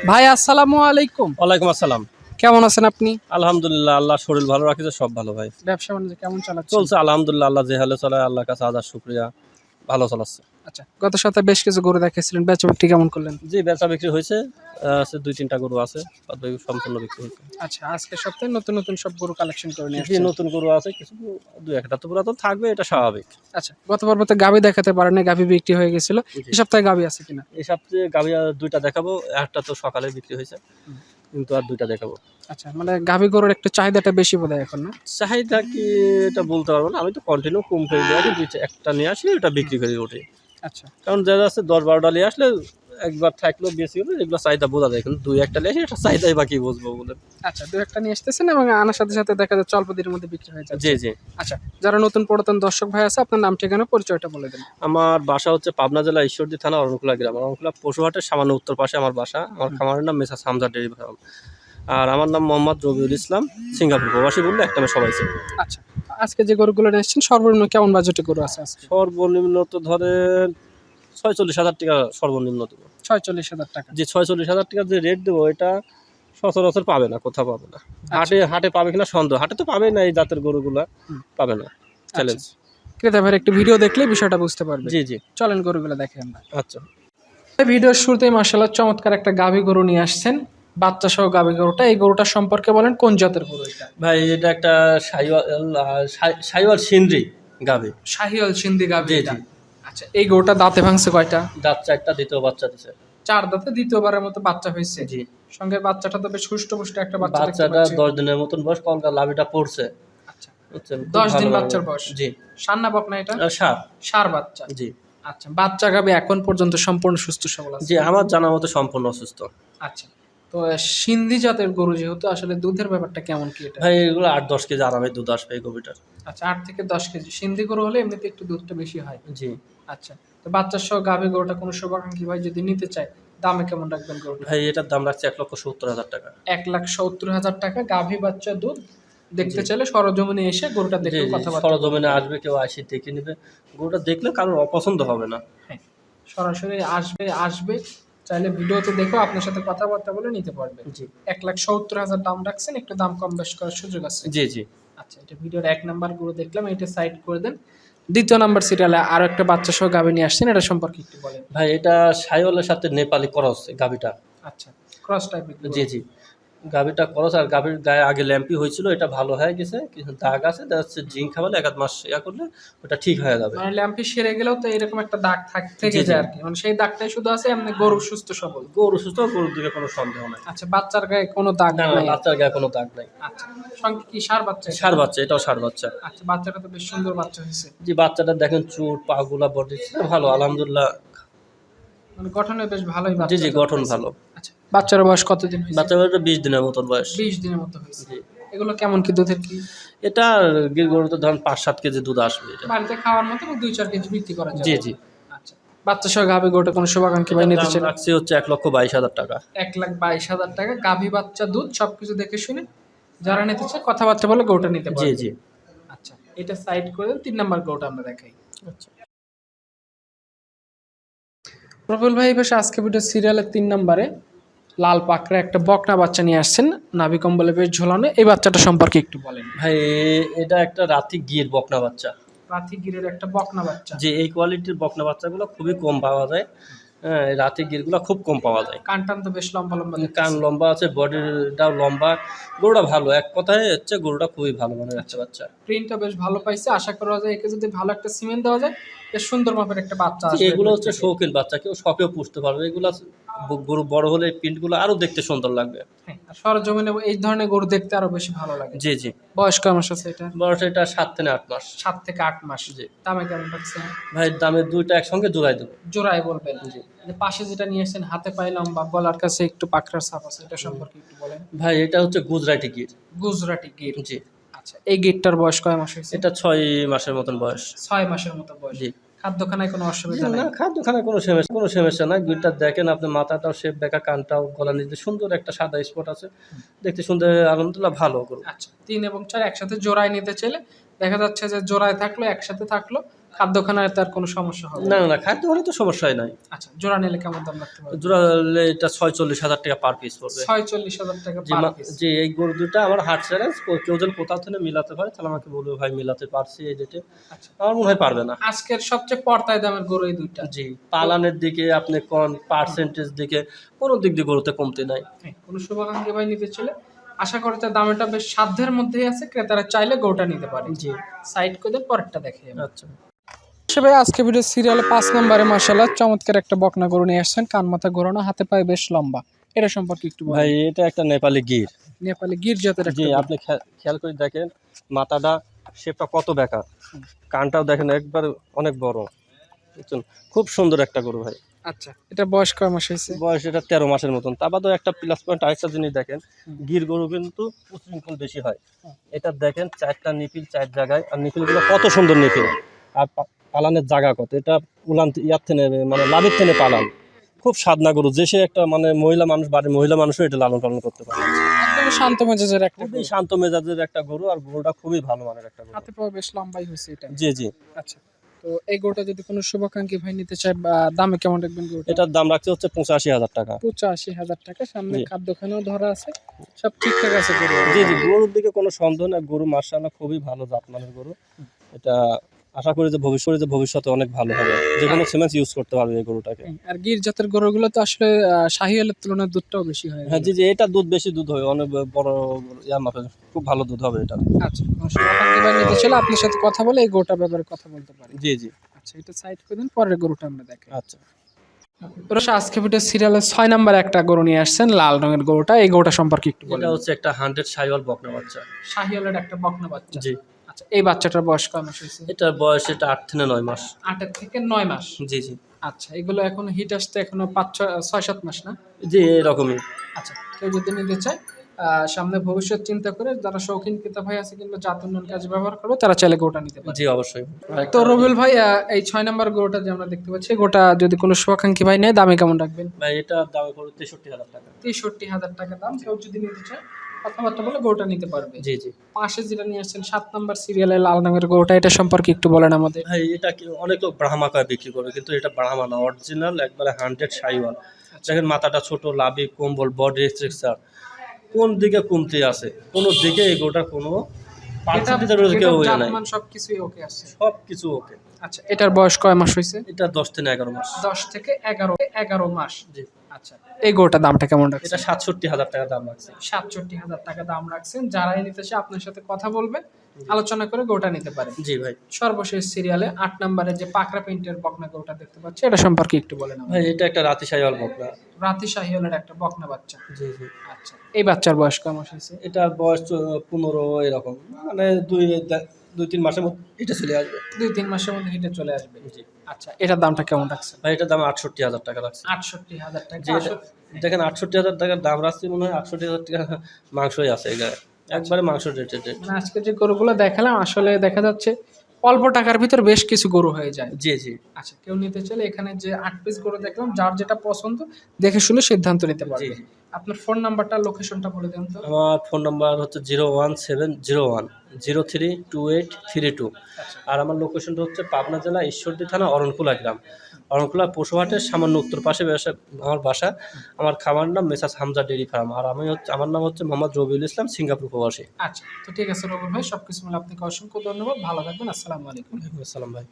ভাই আসসালামু আলাইকুম। ওয়ালাইকুম আসসালাম। কেমন আছেন আপনি? আলহামদুলিল্লাহ আল্লাহ শরীর ভালো রাখেছে সব ভালো ভাই। ব্যবসা বাণিজ্য কেমন চালাচ্ছে চলছে আলহামদুলিল্লাহ আল্লাহ যে হালে চলে আল্লাহ কাছে আদার শুক্রিয়া ভালো চালাচ্ছে। আচ্ছা গত সপ্তাহে বেশ কিছু গরু দেখাইছিলেন বেচা বিক্রি কেমন করলেন? জি বেচা বিক্রি হয়েছে আছে দুই তিনটা গরু আছে সম্পূর্ণ বিক্রি হয়েছে। আচ্ছা আজকে সপ্তাহে নতুন নতুন সব গরু কালেকশন করে নিয়ে। নতুন গরু আছে কিছু দুই একটা তো পুরাতন থাকবে এটা স্বাভাবিক। আচ্ছা গত গাভি দেখাতে পারেন গাভি বিক্রি হয়ে গেছিল। এই সপ্তাহে গাভি আছে কিনা? এই সপ্তাহে গাভি দুইটা দেখাবো একটা তো সকালে বিক্রি হয়েছে কিন্তু আর দুইটা দেখাবো। আচ্ছা মানে গাভি গরুর একটু চাহিদাটা বেশি বোধ হয় এখন না? চাহিদা কি এটা বলতে পারব না আমি তো কন্টিনিউ কম দুই একটা নিয়ে আসি ওটা বিক্রি করে ওঠে আচ্ছা। কারণ যা আছে দশ বারোটা নিয়ে আসলে একবার থাকলেও বেশি হলে এগুলো চাহিদা বোঝা যায় কিন্তু দুই একটা নিয়ে আসি এটা চাহিদাই বাকি বুঝব বলে। আচ্ছা দু একটা নিয়ে আসতেছেন এবং আনার সাথে সাথে দেখা যাচ্ছে অল্প দিনের মধ্যে বিক্রি হয়ে যাচ্ছে। জি জি। আচ্ছা যারা নতুন পুরাতন দর্শক ভাই আছে আপনার নাম ঠিকানা পরিচয়টা বলে দেন। আমার বাসা হচ্ছে পাবনা জেলা ঈশ্বরদী থানা অরণকুলা গ্রাম। অরণকুলা পশুহাটের সামান্য উত্তর পাশে আমার বাসা। আমার খামারের নাম মেসা হামজা ডেরি ফার্ম। আর আমার নাম মোহাম্মদ রবিউল ইসলাম সিঙ্গাপুর প্রবাসী বললে একটা আমি সবাই চিনি। আচ্ছা আজকে যে গরুগুলো নিয়ে এসেছেন সর্বনিম্ন কেমন বাজেটে গরু আছে আজকে? সর্বনিম্ন তো ধরেন ছয়চল্লিশ হাজার টাকা সর্বনিম্ন দেবো। ছয়চল্লিশ হাজার টাকা। যে ছয়চল্লিশ হাজার টাকা যে রেট দেবো এটা সচরাচর পাবে না কোথাও পাবে না। হাটে হাটে পাবে কিনা সন্দেহ। হাটে তো পাবে না এই জাতের গরুগুলা পাবে না চ্যালেঞ্জ ক্রেতা ভাইয়ের একটু ভিডিও দেখলে বিষয়টা বুঝতে পারবে। জি জি। চলেন গরুগুলো দেখেন আচ্ছা। ভিডিওর শুরুতেই মার্শাল্লাহ চমৎকার একটা গাভী গরু নিয়ে আসছেন। বাচ্চা সহ গাভী গরুটা এই গরুটা সম্পর্কে বলেন কোন জাতের গরু এটা? ভাই এটা একটা সাইওয়াল সিন্দ্রি গাবে শাহিওয়াল সিন্ধি গাভী জি, এটা। আচ্ছা এই গরুটা দাঁতে ভাঙছে কয়টা? দাঁত চারটা দ্বিতীয় বাচ্চা দিছে। চার দাঁতে দ্বিতীয়বারের মতো বাচ্চা হয়েছে? জি। সঙ্গে বাচ্চাটা তো বেশ সুষ্ঠ পুষ্ট একটা বাচ্চা বাচ্চাটা দশ দিনের মতন বয়স কলকাতা লাভিটা পড়ছে। আচ্ছা। দশ দিন বাচ্চার বয়স? জি। সান্না বকনা এটা? সার। সার বাচ্চা? জি। আচ্ছা বাচ্চা গাবে এখন পর্যন্ত সম্পূর্ণ সুস্থ সবল আছে? জি আমার জানা মতো সম্পূর্ণ অসুস্থ। আচ্ছা। তো সিন্ধি জাতের গরু যেহেতু আসলে দুধের ব্যাপারটা কেমন কি এটা? ভাই এগুলো আট দশ কেজি আরামে দুধ আসবে এই কবিটার আচ্ছা আট থেকে দশ কেজি। সিন্ধি গরু হলে এমনিতে একটু দুধটা বেশি হয়। জি। আচ্ছা তো বাচ্চার সহ গাভী গরুটা কোনো শুভাকাঙ্ক্ষী ভাই যদি নিতে চায় দামে কেমন রাখবেন গরুটা? ভাই এটার দাম রাখছে এক লক্ষ সত্তর হাজার টাকা। এক লাখ সত্তর হাজার টাকা গাভী বাচ্চা দুধ। দেখতে চাইলে সরজমিনে এসে গরুটা দেখে কথাবার্তা সরজমিনে আসবে কেউ আসি দেখে নেবে। গরুটা দেখলে কারোর অপছন্দ হবে না। হ্যাঁ সরাসরি আসবে আসবে। চাইলে ভিডিওতে দেখো আপনার সাথে কথাবার্তা বলে নিতে পারবে জি। এক লাখ সত্তর হাজার দাম রাখছেন একটু দাম কম বেশ করার সুযোগ আছে। জি জি। আচ্ছা এটা ভিডিওর এক নাম্বারগুলো দেখলাম এটা সাইড করে দেন। দ্বিতীয় নাম্বার সিরিয়ালে আরও একটা বাচ্চা সহ গাভী নিয়ে আসছেন এটা সম্পর্কে একটু বলেন। ভাই এটা সাইওয়ালের সাথে নেপালি ক্রস গাবিটা আচ্ছা ক্রস টাইপের জি জি। গাবিটা করস আর গাভীর গায়ে আগে ল্যাম্পি হয়েছিল এটা ভালো হয়ে গেছে কিন্তু দাগ আছে দেখা যাচ্ছে জিঙ্ক খাওয়ালে এক মাস ইয়া করলে ওটা ঠিক হয়ে যাবে। মানে ল্যাম্পি সেরে গেলেও তো এরকম একটা দাগ থাক থেকে জি, জি। যায় আর কি মানে সেই দাগটাই শুধু আছে এমনি গরু সুস্থ সবল। গরু সুস্থ গরুর দিকে কোনো সন্দেহ নাই। আচ্ছা বাচ্চার গায়ে কোনো দাগ নাই? বাচ্চার গায়ে কোনো দাগ নাই। আচ্ছা সঙ্গে কি সার বাচ্চা? সার বাচ্চা এটাও সার বাচ্চা। আচ্ছা বাচ্চাটা তো বেশ সুন্দর বাচ্চা হয়েছে। জি বাচ্চাটা দেখেন চুট পাগুলা বডি ভালো আলহামদুলিল্লাহ। মানে গঠনে বেশ ভালোই জি বাচ্চা জি গঠন ভালো। বাচ্চার বয়স কতদিন হয়েছে? বাচ্চা বয়সটা বিশ দিনের মতন বয়স। বিশ দিনের মতো হয়েছে। এগুলো কেমন কি দুধের কি? এটা গির গরুতে ধরেন পাঁচ সাত কেজি দুধ আসবে এটা। বাড়িতে খাওয়ার মতো দুই চার কেজি বিক্রি করা যায়? জি জি। আচ্ছা। বাচ্চা সহ গাভী গরুটা কোনো শুভাকাঙ্ক্ষী ভাই নিতে চান রাখছি হচ্ছে এক লক্ষ বাইশ হাজার টাকা। এক লাখ বাইশ হাজার টাকা। গাভী বাচ্চা দুধ সবকিছু দেখে শুনে যারা নিতে চায় কথাবার্তা বলে গরুটা নিতে জি জি। আচ্ছা এটা সাইড করে তিন নাম্বার গরুটা আমরা দেখাই। আচ্ছা। প্রফুল ভাই বেশ আজকে ভিডিও সিরিয়ালের তিন নম্বরে। লাল পাকড়া একটা বকনা বাচ্চা নিয়ে আসছেন নাভি কম্বলে বেশ ঝোলানো। এই বাচ্চাটা সম্পর্কে একটু বলেন। ভাই এটা একটা রাতি গির বকনা বাচ্চা। রাতি গিরের একটা বকনা বাচ্চা। যে এই কোয়ালিটির বকনা বাচ্চাগুলো খুবই কম পাওয়া যায়। হ্যাঁ রাতি গিরগুলো খুব কম পাওয়া যায়। কান টান তো বেশ লম্বা লম্বা দেখতে। কান লম্বা আছে বডিটাও লম্বা। গরুটা ভালো এক কথায় হচ্ছে গরুটা খুবই ভালো মানে একটা বাচ্চা। প্রিন্টটা বেশ ভালো পাইছে। আশা করা যায় একে যদি ভালো একটা সিমেন্ট দেওয়া যায় বেশ সুন্দর মাপের একটা বাচ্চা এগুলো হচ্ছে শৌখিন বাচ্চা কেউ শখেও পুষতে পারবে। এগুলো গরু বড় হলে প্রিন্টগুলো আরও দেখতে সুন্দর লাগবে। হ্যাঁ সরজমিনে এই ধরনের গরু দেখতে আরও বেশি ভালো লাগে। জি জি। বয়স কয় মাস আছে এটা বয়স এটা সাত থেকে আট মাস। সাত থেকে আট মাস। জি। দামে কেমন লাগছে ভাই দামের দুইটা একসঙ্গে জোড়াই দেবো। জোড়ায় বলবেন। জি। যে পাশে যেটা নিয়ে এসেছেন হাতে পাইলাম বা গলার কাছে একটু পাকড়ার ছাপ আছে এটা সম্পর্কে একটু বলেন। ভাই এটা হচ্ছে গুজরাটি গির। গুজরাটি গির। জি। আচ্ছা এই গিরটার বয়স কয় মাস হয়েছে? এটা ছয় মাসের মতন বয়স। ছয় মাসের মতো বয়স। জি। খাদ্যখানায় কোনো অসুবিধা না নেই? খাদ্যখানে কোনো সমস্যা কোনো সমস্যা নাই। গিরটা দেখেন আপনার মাথাটাও শেপ দেখা কানটাও গলা নিচে সুন্দর একটা সাদা স্পট আছে। দেখতে সুন্দর আলহামদুলিল্লাহ ভালো আচ্ছা তিন এবং চার একসাথে জোড়ায় নিতে চাইলে দেখা যাচ্ছে যে জোড়ায় থাকল একসাথে থাকল খাদ্যখানায় তার কোনো সমস্যা হবে না না খাদ্য হলে তো সমস্যাই নাই। আচ্ছা জোড়া নিলে কেমন দাম রাখতে পারবে? জোড়া হলে এটা ছয়চল্লিশ হাজার টাকা পার পিস পড়বে। ছয়চল্লিশ হাজার টাকা যে এই গরু দুটা আমার হাট চ্যালেঞ্জ কেউ যদি কোথাও থেকে মিলাতে পারে তাহলে আমাকে বলবে ভাই মিলাতে পারছি এই ডেটে আচ্ছা। আমার মনে হয় পারবে না। আজকের সবচেয়ে পর্তায় দামের গরু এই দুইটা। জি পালানের দিকে আপনি কোন পার্সেন্টেজ দিকে কোনো দিক দিয়ে গরুতে কমতে নাই। হ্যাঁ, কোনো শুভাকাঙ্ক্ষী ভাই নিতে চলে আশা করি তার দামটা বেশ সাধ্যের মধ্যেই আছে ক্রেতারা চাইলে গরুটা নিতে পারে। জি। সাইড করে পরেরটা দেখে আচ্ছা। ভাই আজকে ভিডিও সিরিয়ালে পাঁচ নম্বরে মাসাল্লাহ চমৎকার একটা বকনা গরু নিয়ে আসছেন। কান মাথা গরুনা হাতে পায়ে বেশ লম্বা। এটা সম্পর্কে একটু ভাই এটা একটা নেপালি গির। নেপালি গির জাতের জি আপনি খেয়া- খেয়াল করে দেখেন মাথাটা শেপটা কত বেকার। কানটাও দেখেন একবার অনেক বড়। বুঝছেন? খুব সুন্দর একটা গরু ভাই। আচ্ছা এটা বয়স কয় মাস হয়েছে? বয়স এটা তেরো মাসের মতন। তা বাদেও একটা প্লাস পয়েন্ট আরেকটা জিনিস দেখেন গির গরু কিন্তু উশৃঙ্খল বেশি হয়। এটা দেখেন চারটা নিপিল চার জায়গায়। আর নিপিলগুলো কত সুন্দর নিপিল। আর পালানের জায়গা কত? এটা উলান ইয়ার থেকে মানে লাভের থেকে পালান। খুব সাদনা গরু। যে সে একটা মানে মহিলা মানুষ বাড়ির মহিলা মানুষও এটা লালন পালন করতে পারে। শান্ত মেজাজের একটা খুবই। শান্ত মেজাজের একটা গরু আর গরুটা খুবই ভালো মানের একটা গরু। হাতে পায়ে বেশ লম্বাই হয়েছে এটা। জি জি। আচ্ছা। তো এই গরুটা যদি কোনো শুভাকাঙ্ক্ষী ভাই নিতে চায় বা দামে কেমন রাখবেন গরুটা? এটার দাম রাখছে হচ্ছে পঁচাশি হাজার টাকা। পঁচাশি হাজার টাকা। সামনে। খাদ্যখানাও ধরা আছে। সব ঠিকঠাক আছে গরু জি জি। গরুর দিকে কোনো সন্দেহ না গরু মার্শাল্লাহ খুবই ভালো জাতমানের গরু। এটা আশা করি যে ভবিষ্যতে যে ভবিষ্যতে অনেক ভালো হবে। যে কোনো সিমেন্স ইউজ করতে পারবে এই গরুটাকে। আর গির জাতের গরুগুলো তো আসলে আহ, শাহিওয়ালের তুলনায় দুধটাও বেশি হয়। হ্যাঁ জি জি এটা দুধ বেশি দুধ হবে অনেক বড় ইয়া মাপে খুব ভালো দুধ হবে এটা। আচ্ছা আপনার সাথে কথা বলে এই গরুটার ব্যাপারে কথা বলতে পারি। জি জি। আচ্ছা এটা সাইড করে দিন পরের গরুটা আমরা দেখি আচ্ছা। আজকে ভিডিও সিরিয়ালের ছয় নাম্বার একটা গরু নিয়ে আসছেন লাল রঙের গরুটা। এই গরুটা সম্পর্কে একটু বলেন। এটা হচ্ছে একটা হান্ড্রেড সাইওয়াল বকনা বাচ্চা। শাহিওয়ালের একটা বকনা বাচ্চা। জি। আচ্ছা এই বাচ্চাটার বয়স কয় মাস হয়েছে? এটার বয়স এটা আট থেকে নয় মাস। আটের থেকে নয় মাস? জি জি। আচ্ছা এগুলো এখন হিট আসতে এখনও পাঁচ ছয় সাত মাস না? জি এরকমই। আচ্ছা কেউ যদি নিতে চায় সামনে ভবিষ্যৎ চিন্তা করে যারা শৌখিন কিতাব ভাই আছে কিংবা জাত উন্নয়ন কাজে ব্যবহার করবে তারা চাইলে গোটা নিতে পারে। জি অবশ্যই। তো রবিউল ভাই এই ছয় নম্বর গোটা যে আমরা দেখতে পাচ্ছি গোটা যদি কোনো শুভাকাঙ্ক্ষী ভাই নেয় দামে কেমন রাখবেন? ভাই এটা দাম পড়বে তেষট্টি হাজার টাকা। তেষট্টি হাজার টাকা দাম কেউ যদি নিতে চায় কথাবার্তা বলে গরুটা নিতে পারবে। জি জি। পাশে যেটা নিয়ে আসছেন সাত নাম্বার সিরিয়ালে লাল রঙের গরুটা এটা সম্পর্কে একটু বলেন আমাদের। ভাই এটা কি অনেক লোক ব্রাহ্মা কয় বিক্রি করে কিন্তু এটা ব্রাহ্মা না অরিজিনাল একবারে হান্ড্রেড সাইওয়াল। দেখেন মাথাটা ছোট লাভি কম্বল বডি স্ট্রাকচার কোন দিকে কমতে আছে কোন দিকে এই এগোটা কোনো পার্সেন্টেজের কেউ জাতমান সবকিছুই ওকে আছে। সব কিছু ওকে আচ্ছা এটার বয়স কয় মাস হয়েছে এটা দশ থেকে এগারো মাস। দশ থেকে এগারো এগারো মাস। জি। আচ্ছা এই গরুটার দামটা কেমন রাখছে এটা সাতষট্টি হাজার টাকা দাম লাগছে সাতষট্টি হাজার টাকা দাম রাখছেন। যারাই নিতে চায় আপনার সাথে কথা বলবে আলোচনা করে গরুটা নিতে পারে জি ভাই। সর্বশেষ সিরিয়ালে আট নম্বরে যে পাকড়া প্রিন্টের বকনা গোটা দেখতে পাচ্ছি এটা সম্পর্কে একটু বলেন। ভাই এটা একটা রাতি সাইওয়াল বকরা রাতি শাহিওয়ালের একটা বকনা বাচ্চা। জি জি। আচ্ছা এই বাচ্চার বয়স কয় মাস হয়েছে এটার বয়স পনেরো এরকম। মানে দুই দুই তিন মাসের মধ্যে এটা চলে আসবে। দুই তিন মাসের মধ্যে হিটে চলে আসবে। জি। আচ্ছা এটার দামটা কেমন রাখছে ভাই এটার দাম আটষট্টি হাজার টাকা লাগছে আটষট্টি হাজার টাকা যে দেখেন আটষট্টি হাজার টাকার দাম রাখছে মনে হয় আটষট্টি হাজার টাকা মাংসই আছে এই গায়ে একবারে মাংস রেটেড মানে আজকে যে গরুগুলো দেখালাম আসলে দেখা যাচ্ছে অল্প টাকার ভিতর বেশ কিছু গরু হয়ে যায়। জি জি। আচ্ছা কেউ নিতে চাইলে এখানে যে আট পিস গরু দেখলাম যার যেটা পছন্দ দেখে শুনে সিদ্ধান্ত নিতে পারবে। আপনার ফোন নাম্বারটা লোকেশনটা বলে দেন তো। আমার ফোন নাম্বার হচ্ছে zero one seven zero one zero three two eight three two আর আমার লোকেশনটা হচ্ছে পাবনা জেলা ঈশ্বরদী থানা অরণকুলা গ্রাম। অরণকুলা পশুহাটের সামান্য উত্তর পাশে বাসা আমার বাসা। আমার খামার নাম মেসাস হামজা ডেরি ফার্ম। আর আমি হচ্ছে আমার নাম হচ্ছে মোহাম্মদ রবিউল ইসলাম সিঙ্গাপুর প্রবাসী। আচ্ছা তো ঠিক আছে রবি ভাই সবকিছু মিলে আপনাকে অসংখ্য ধন্যবাদ। ভালো থাকবেন আসসালামু আলাইকুম। আসসালাম ভাই।